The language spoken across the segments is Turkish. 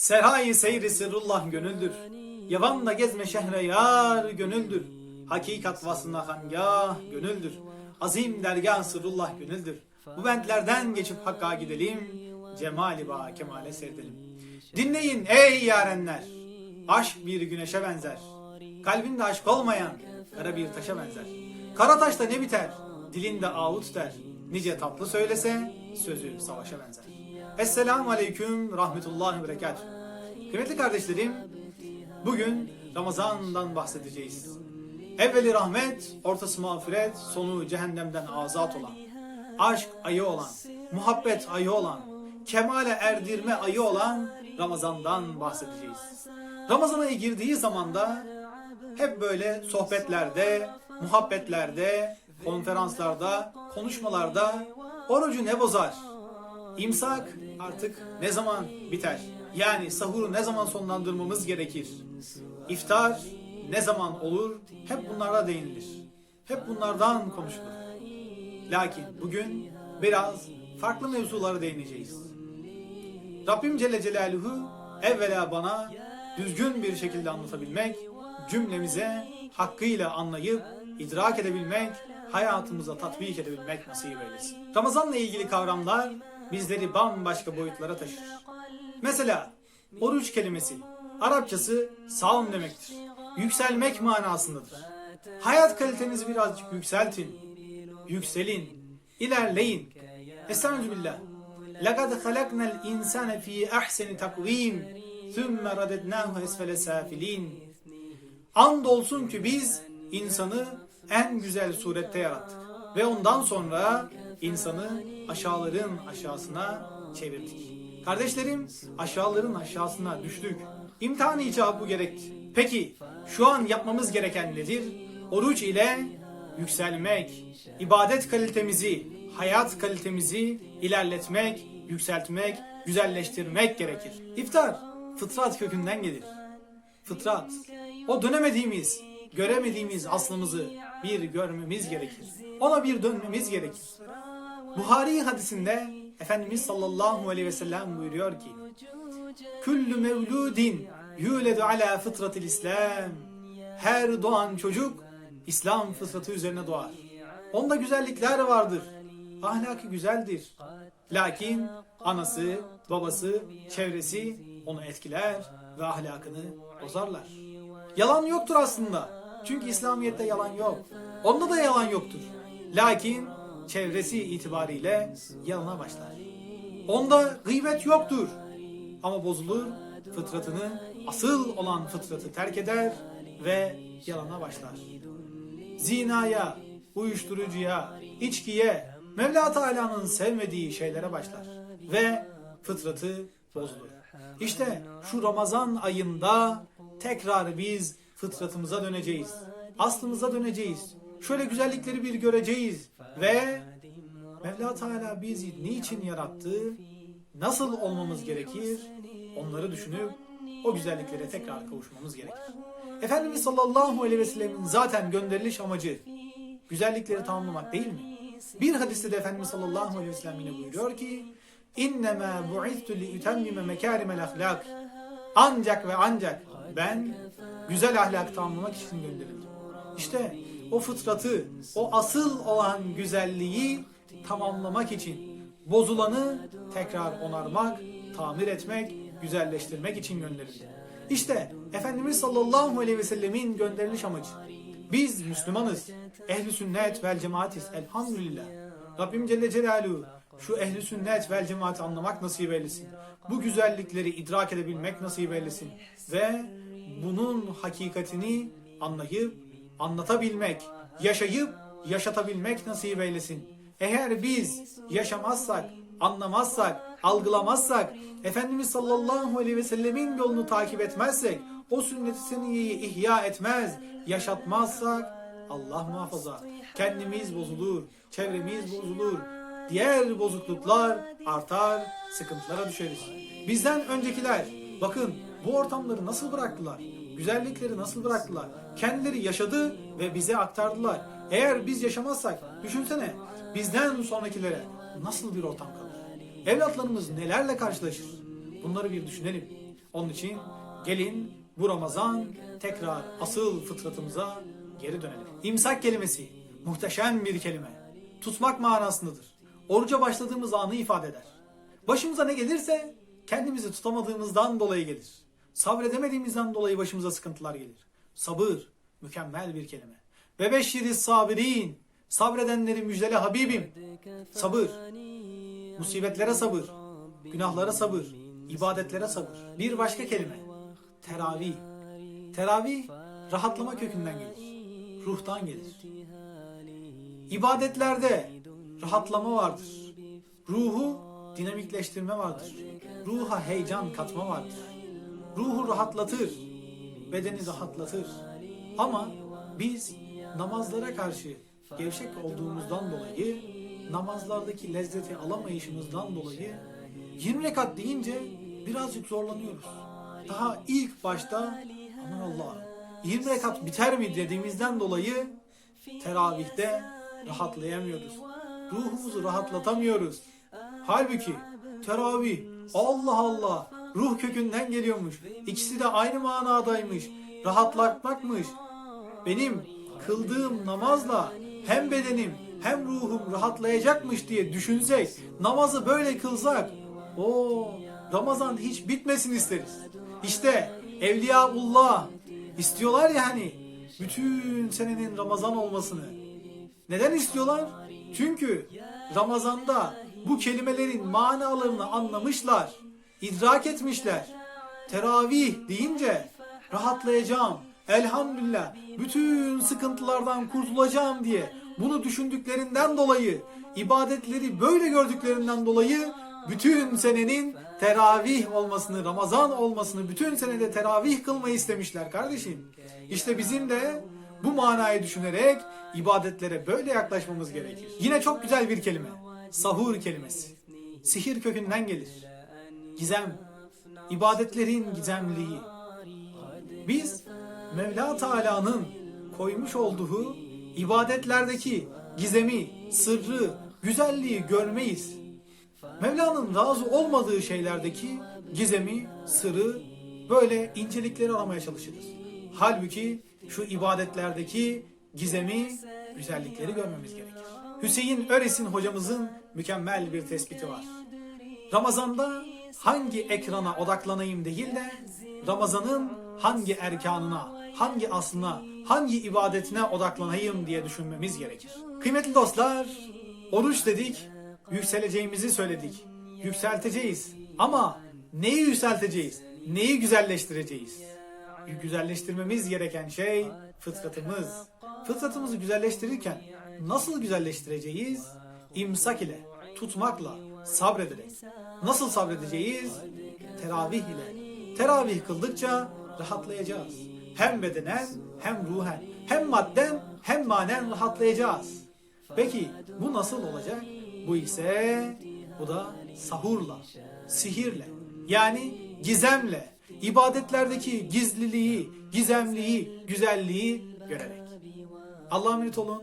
Serhay seyri sırrullah gönüldür. Yavanla gezme şehre yar gönüldür. Hakikat vasına hangah gönüldür. Azim dergah sırrullah gönüldür. Bu bentlerden geçip hakka gidelim. Cemali ba kemale seyredelim. Dinleyin ey yarenler. Aşk bir güneşe benzer. Kalbinde aşk olmayan kara bir taşa benzer. Kara taşta ne biter? Dilinde ağut der. Nice tatlı söylese sözü savaşa benzer. Esselamu Aleyküm Rahmetullahi Berekatuhu. Kıymetli kardeşlerim, bugün Ramazan'dan bahsedeceğiz. Evveli rahmet, ortası mağfiret, sonu cehennemden azat olan, aşk ayı olan, muhabbet ayı olan, kemale erdirme ayı olan Ramazan'dan bahsedeceğiz. Ramazan ayı girdiği zaman da hep böyle sohbetlerde, muhabbetlerde, konferanslarda, konuşmalarda orucu ne bozar? İmsak artık ne zaman biter? Yani sahuru ne zaman sonlandırmamız gerekir? İftar ne zaman olur? Hep bunlara değinilir. Hep bunlardan konuşulur. Lakin bugün biraz farklı mevzulara değineceğiz. Rabbim Celle Celaluhu evvela bana düzgün bir şekilde anlatabilmek, cümlemize hakkıyla anlayıp idrak edebilmek, hayatımıza tatbik edebilmek nasip eylesin. Ramazanla ilgili kavramlar bizleri bambaşka boyutlara taşır. Mesela oruç kelimesi Arapçası saum demektir. Yükselmek manasındadır. Hayat kalitenizi birazcık yükseltin. Yükselin, ilerleyin. Estağfirullah. لَقَدْ خَلَقْنَا الْاِنْسَانَ ف۪ي اَحْسَنِ takvim ثُمَّ رَدَدْنَاهُ اَسْفَلَ سَافِل۪ينَ Andolsun ki biz insanı en güzel surette yarattık. Ve ondan sonra insanı aşağıların aşağısına çevirdik. Kardeşlerim aşağıların aşağısına düştük. İmtihan icabı gerekti. Peki şu an yapmamız gereken nedir? Oruç ile yükselmek, ibadet kalitemizi, hayat kalitemizi ilerletmek, yükseltmek, güzelleştirmek gerekir. İftar fıtrat kökünden gelir. Fıtrat. O dönemediğimiz, göremediğimiz aslımızı bir görmemiz gerekir. Ona bir dönmemiz gerekir. Buhari hadisinde Efendimiz sallallahu aleyhi ve sellem buyuruyor ki Küllü mevludin yüledu ala fıtratil İslam Her doğan çocuk İslam fıtratı üzerine doğar. Onda güzellikler vardır. Ahlakı güzeldir. Lakin anası, babası, çevresi onu etkiler ve ahlakını bozarlar. Yalan yoktur aslında. Çünkü İslamiyet'te yalan yok. Onda da yalan yoktur. Lakin çevresi itibariyle yalana başlar. Onda gıybet yoktur. Ama bozulur, fıtratını, asıl olan fıtratı terk eder ve yalana başlar. Zinaya, uyuşturucuya, içkiye, Mevla Teala'nın sevmediği şeylere başlar. Ve fıtratı bozulur. İşte şu Ramazan ayında tekrar biz fıtratımıza döneceğiz. Aslımıza döneceğiz. Şöyle güzellikleri bir göreceğiz. Ve Mevla Teala bizi niçin yarattı? Nasıl olmamız gerekir? Onları düşünüp o güzelliklere tekrar kavuşmamız gerekir. Efendimiz sallallahu aleyhi ve sellemin zaten gönderiliş amacı güzellikleri tamamlamak değil mi? Bir hadiste de Efendimiz sallallahu aleyhi ve sellem yine buyuruyor ki İnnemâ bu'ittu li ütemmime mekârimel ahlak Ancak ve ancak ben güzel ahlak tamamlamak için gönderildim. İşte o fıtratı, o asıl olan güzelliği tamamlamak için bozulanı tekrar onarmak, tamir etmek, güzelleştirmek için gönderildi. İşte Efendimiz sallallahu aleyhi ve sellemin gönderiliş amacı. Biz Müslümanız. Ehli sünnet vel cemaatiz. Elhamdülillah. Rabbim Celle Celaluhu şu ehli sünnet vel cemaati anlamak nasip eylesin. Bu güzellikleri idrak edebilmek nasip eylesin. Ve bunun hakikatini anlayıp anlatabilmek, yaşayıp yaşatabilmek nasip eylesin. Eğer biz yaşamazsak, anlamazsak, algılamazsak, Efendimiz sallallahu aleyhi ve sellemin yolunu takip etmezsek, o sünnet-i seniyeyi ihya etmez, yaşatmazsak, Allah muhafaza, kendimiz bozulur, çevremiz bozulur, diğer bozukluklar artar, sıkıntılara düşeriz. Bizden öncekiler, bakın bu ortamları nasıl bıraktılar? Güzellikleri nasıl bıraktılar? Kendileri yaşadı ve bize aktardılar. Eğer biz yaşamazsak, düşünsene bizden sonrakilere nasıl bir ortam kalır? Evlatlarımız nelerle karşılaşır? Bunları bir düşünelim. Onun için gelin bu Ramazan tekrar asıl fıtratımıza geri dönelim. İmsak kelimesi muhteşem bir kelime. Tutmak manasındadır. Oruca başladığımız anı ifade eder. Başımıza ne gelirse kendimizi tutamadığımızdan dolayı gelir. Sabredemediğimizden dolayı başımıza sıkıntılar gelir. Sabır mükemmel bir kelime. Ve beşşiri sabirin sabredenleri müjdele Habibim. Sabır. Musibetlere sabır. Günahlara sabır. ibadetlere sabır. Bir başka kelime. Teravih. Teravih rahatlama kökünden gelir. Ruhtan gelir. İbadetlerde rahatlama vardır. Ruhu dinamikleştirme vardır. Ruha heyecan katma vardır. Ruhu rahatlatır. Bedeni rahatlatır. Ama biz namazlara karşı gevşek olduğumuzdan dolayı namazlardaki lezzeti alamayışımızdan dolayı 20 rekat deyince birazcık zorlanıyoruz. Daha ilk başta aman Allah 20 rekat biter mi dediğimizden dolayı teravihte rahatlayamıyoruz. Ruhumuzu rahatlatamıyoruz. Halbuki teravih Allah Allah ruh kökünden geliyormuş. İkisi de aynı manadaymış. Rahatlatmakmış. Benim kıldığım namazla hem bedenim hem ruhum rahatlayacakmış diye düşünsek, namazı böyle kılsak, o Ramazan hiç bitmesin isteriz. İşte Evliyaullah istiyorlar ya hani bütün senenin Ramazan olmasını. Neden istiyorlar? Çünkü Ramazan'da bu kelimelerin manalarını anlamışlar, idrak etmişler. Teravih deyince rahatlayacağım, elhamdülillah bütün sıkıntılardan kurtulacağım diye bunu düşündüklerinden dolayı, ibadetleri böyle gördüklerinden dolayı bütün senenin teravih olmasını, Ramazan olmasını, bütün senede teravih kılmayı istemişler kardeşim. İşte bizim de bu manayı düşünerek ibadetlere böyle yaklaşmamız gerekir. Yine çok güzel bir kelime. Sahur kelimesi. Sihir kökünden gelir. Gizem. İbadetlerin gizemliği. Biz Mevla Teala'nın koymuş olduğu ibadetlerdeki gizemi, sırrı, güzelliği görmeyiz. Mevla'nın razı olmadığı şeylerdeki gizemi, sırrı, böyle incelikleri aramaya çalışırız. Halbuki şu ibadetlerdeki gizemi, güzellikleri görmemiz gerekir. Hüseyin Öres'in hocamızın mükemmel bir tespiti var. Ramazanda hangi ekrana odaklanayım değil de Ramazan'ın hangi erkanına, hangi aslına, hangi ibadetine odaklanayım diye düşünmemiz gerekir. Kıymetli dostlar, oruç dedik, yükseleceğimizi söyledik. Yükselteceğiz. Ama neyi yükselteceğiz? Neyi güzelleştireceğiz? Güzelleştirmemiz gereken şey fıtratımız. Fıtratımızı güzelleştirirken nasıl güzelleştireceğiz? İmsak ile, tutmakla, sabrederek. Nasıl sabredeceğiz? Teravih ile. Teravih kıldıkça rahatlayacağız. Hem bedenen hem ruhen, hem madden hem manen rahatlayacağız. Peki bu nasıl olacak? Bu ise bu da sahurla, sihirle, yani gizemle, ibadetlerdeki gizliliği, gizemliği, güzelliği görerek. Allah'a emanet olun.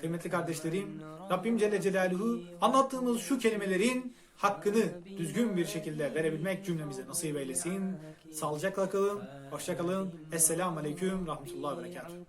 Kıymetli kardeşlerim, Rabbim Celle Celaluhu anlattığımız şu kelimelerin hakkını düzgün bir şekilde verebilmek cümlemize nasip eylesin. Sağlıcakla kalın, hoşça kalın. Esselamu Aleyküm, Rahmetullah ve Berekatuhu.